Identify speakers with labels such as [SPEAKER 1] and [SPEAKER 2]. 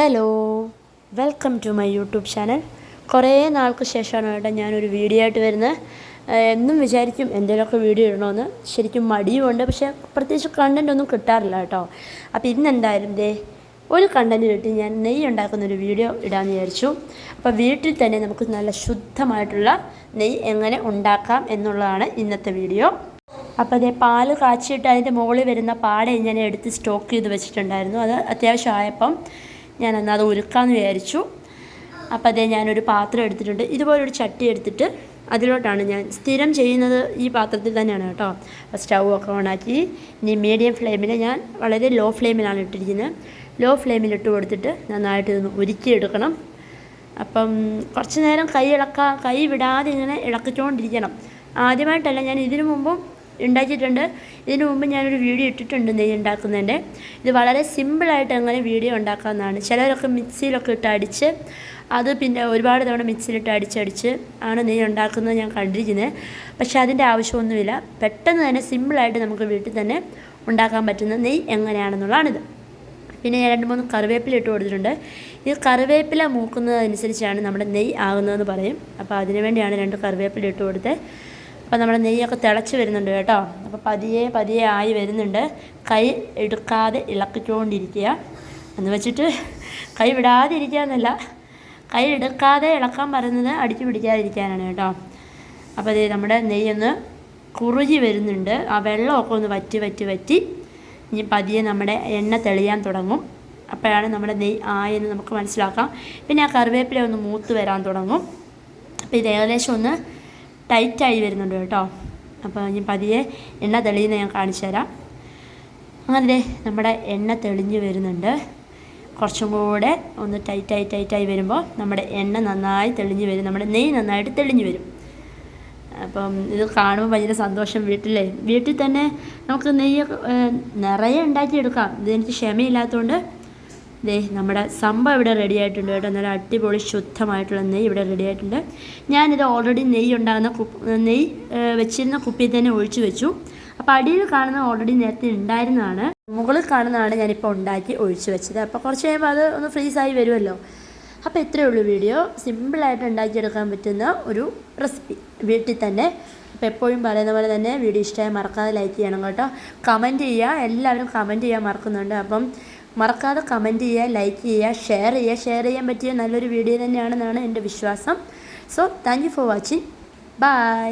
[SPEAKER 1] Hello welcome to my YouTube channel കുറേ നാൾക്ക് ശേഷമാണ് കേട്ടോ ഞാനൊരു വീഡിയോ ആയിട്ട് വരുന്നത്. എന്നും വിചാരിക്കും എന്തെങ്കിലുമൊക്കെ വീഡിയോ ഇടണമെന്ന് ശരിക്കും മടിയുമുണ്ട്. പക്ഷേ പ്രത്യേകിച്ച് കണ്ടന്റ് ഒന്നും കിട്ടാറില്ല കേട്ടോ. അപ്പോൾ ഇന്ന് എന്തായാലും ദേ ഒരു കണ്ടന്റ് കിട്ടി ഞാൻ നെയ്യ് ഉണ്ടാക്കുന്ന ഒരു വീഡിയോ ഇടാമെന്ന് വിചാരിച്ചു. അപ്പോൾ വീട്ടിൽ തന്നെ നമുക്ക് നല്ല ശുദ്ധമായിട്ടുള്ള നെയ്യ് എങ്ങനെ ഉണ്ടാക്കാം എന്നുള്ളതാണ് ഇന്നത്തെ വീഡിയോ അപ്പോൾ അതേ പാൽ കാച്ചിയിട്ട് അതിന്റെ മുകളിൽ വരുന്ന പാടെ ഞാൻ എടുത്ത് സ്റ്റോക്ക് ചെയ്ത് വെച്ചിട്ടുണ്ടായിരുന്നു. അത് അത്യാവശ്യം ആയപ്പം ഞാൻ എന്നാൽ അത് ഉരുക്കാമെന്ന് വിചാരിച്ചു. അപ്പോൾ അതേ ഞാനൊരു പാത്രം എടുത്തിട്ടുണ്ട്. ഇതുപോലൊരു ചട്ടി എടുത്തിട്ട് അതിലോട്ടാണ് ഞാൻ സ്ഥിരം ചെയ്യുന്നത് ഈ പാത്രത്തിൽ തന്നെയാണ് കേട്ടോ. സ്റ്റൗ ഒക്കെ ഓണാക്കി ഇനി മീഡിയം ഫ്ലെയിമിൽ ഞാൻ വളരെ ലോ ഫ്ലെയിമിലാണ് ഇട്ടിരിക്കുന്നത്. ലോ ഫ്ലെയിമിൽ ഇട്ട് കൊടുത്തിട്ട് നന്നായിട്ട് ഇതൊന്ന് ഉരുക്കിയെടുക്കണം. അപ്പം കുറച്ച് നേരം കൈ ഇളക്കാൻ കൈ വിടാതെ ഇങ്ങനെ ഇളക്കിച്ചുകൊണ്ടിരിക്കണം ആദ്യമായിട്ടല്ല ഞാൻ ഇതിനു മുമ്പും ഉണ്ടാക്കിയിട്ടുണ്ട്. ഇതിനു മുമ്പ് ഞാനൊരു വീഡിയോ ഇട്ടിട്ടുണ്ട് നെയ്യ് ഉണ്ടാക്കുന്നതിന്റെ. ഇത് വളരെ സിമ്പിളായിട്ട് അങ്ങനെ വീഡിയോ ഉണ്ടാക്കാവുന്നതാണ്. ചിലരൊക്കെ മിക്സിയിലൊക്കെ ഇട്ട് അടിച്ച് അത് പിന്നെ ഒരുപാട് തവണ മിക്സിയിലിട്ട് അടിച്ചടിച്ച് ആണ് നെയ്യ് ഉണ്ടാക്കുന്നത് ഞാൻ കണ്ടിരിക്കുന്നത്. പക്ഷേ അതിന്റെ ആവശ്യമൊന്നുമില്ല. പെട്ടെന്ന് തന്നെ സിമ്പിളായിട്ട് നമുക്ക് വീട്ടിൽ തന്നെ ഉണ്ടാക്കാൻ പറ്റുന്ന നെയ്യ് എങ്ങനെയാണെന്നുള്ളതാണിത്. പിന്നെ ഞാൻ രണ്ട് മൂന്ന് കറിവേപ്പില ഇട്ട് കൊടുത്തിട്ടുണ്ട്. ഈ കറിവേപ്പില മൂക്കുന്നതനുസരിച്ചാണ് നമ്മുടെ നെയ്യ് ആകുന്നതെന്ന് പറയും. അപ്പോൾ അതിനു വേണ്ടിയാണ് രണ്ട് കറിവേപ്പില ഇട്ട് കൊടുത്തത്. അപ്പോൾ നമ്മുടെ നെയ്യൊക്കെ തിളച്ച് വരുന്നുണ്ട് കേട്ടോ. അപ്പോൾ പതിയെ പതിയെ ആയി വരുന്നുണ്ട്. കൈ എടുക്കാതെ ഇളക്കിക്കൊണ്ടിരിക്കുക. എന്ന് വെച്ചിട്ട് കൈ വിടാതെ ഇരിക്കുക എന്നല്ല കൈ എടുക്കാതെ ഇളക്കാൻ പറയുന്നത് അടിച്ചു പിടിക്കാതിരിക്കാനാണ് കേട്ടോ. അപ്പോൾ ഇത് നമ്മുടെ നെയ്യൊന്ന് കുറുകി വരുന്നുണ്ട്. ആ വെള്ളമൊക്കെ ഒന്ന് വറ്റി വറ്റി വറ്റി ഇനി പതിയെ നമ്മുടെ എണ്ണ തെളിയാൻ തുടങ്ങും. അപ്പോഴാണ് നമ്മുടെ നെയ്യ് ആയെന്ന് നമുക്ക് മനസ്സിലാക്കാം. പിന്നെ ആ കറിവേപ്പില ഒന്ന് മൂത്ത് വരാൻ തുടങ്ങും. അപ്പോൾ ഇത് ഏകദേശം ഒന്ന് ടൈറ്റായി വരുന്നുണ്ട് കേട്ടോ. അപ്പോൾ ഞാൻ പതിയെ എണ്ണ തെളിയുന്ന ഞാൻ കാണിച്ചു തരാം. അങ്ങനെ നമ്മുടെ എണ്ണ തെളിഞ്ഞു വരുന്നുണ്ട്. കുറച്ചും കൂടെ ഒന്ന് ടൈറ്റായി ടൈറ്റായി വരുമ്പോൾ നമ്മുടെ എണ്ണ നന്നായി തെളിഞ്ഞു വരും. നമ്മുടെ നെയ്യ് നന്നായിട്ട് തെളിഞ്ഞു വരും. അപ്പം ഇത് കാണുമ്പോൾ ഭയങ്കര സന്തോഷം വീട്ടിലെ. വീട്ടിൽ തന്നെ നമുക്ക് നെയ്യ് നിറയെ ഉണ്ടാക്കിയെടുക്കാം. ഇതെനിക്ക് ക്ഷമയില്ലാത്തതുകൊണ്ട് ദേ നമ്മുടെ സംഭവം ഇവിടെ റെഡി ആയിട്ടുണ്ട് കേട്ടോ. നല്ല അടിപൊളി ശുദ്ധമായിട്ടുള്ള നെയ്യ് ഇവിടെ റെഡി ആയിട്ടുണ്ട്. ഞാനിത് ഓൾറെഡി നെയ്യ് ഉണ്ടാകുന്ന കുപ്പ് നെയ്യ് വെച്ചിരുന്ന കുപ്പിയിൽ തന്നെ ഒഴിച്ചു വെച്ചു. അപ്പോൾ അടിയിൽ കാണുന്ന ഓൾറെഡി നേരത്തെ ഉണ്ടായിരുന്നതാണ്. മുകളിൽ കാണുന്നതാണ് ഞാനിപ്പോൾ ഉണ്ടാക്കി ഒഴിച്ചു വെച്ചത്. അപ്പോൾ കുറച്ച് കഴിയുമ്പോൾ അത് ഒന്ന് ഫ്രീസായി വരുമല്ലോ. അപ്പോൾ ഇത്രയേ ഉള്ളൂ വീഡിയോ സിമ്പിളായിട്ട് ഉണ്ടാക്കിയെടുക്കാൻ പറ്റുന്ന ഒരു റെസിപ്പി വീട്ടിൽ തന്നെ. അപ്പോൾ എപ്പോഴും പറയുന്ന പോലെ തന്നെ വീഡിയോ ഇഷ്ടമായി മറക്കാതെ ലൈക്ക് ചെയ്യണം കേട്ടോ. കമന്റ് ചെയ്യുക. എല്ലാവരും കമന്റ് ചെയ്യാൻ മറക്കുന്നുണ്ട്. അപ്പം മറക്കാതെ കമന്റ് ചെയ്യുക ലൈക്ക് ചെയ്യുക ഷെയർ ചെയ്യുക. ഷെയർ ചെയ്യാൻ പറ്റിയ നല്ലൊരു വീഡിയോ തന്നെയാണെന്നാണ് എന്റെ വിശ്വാസം. So thank you for watching bye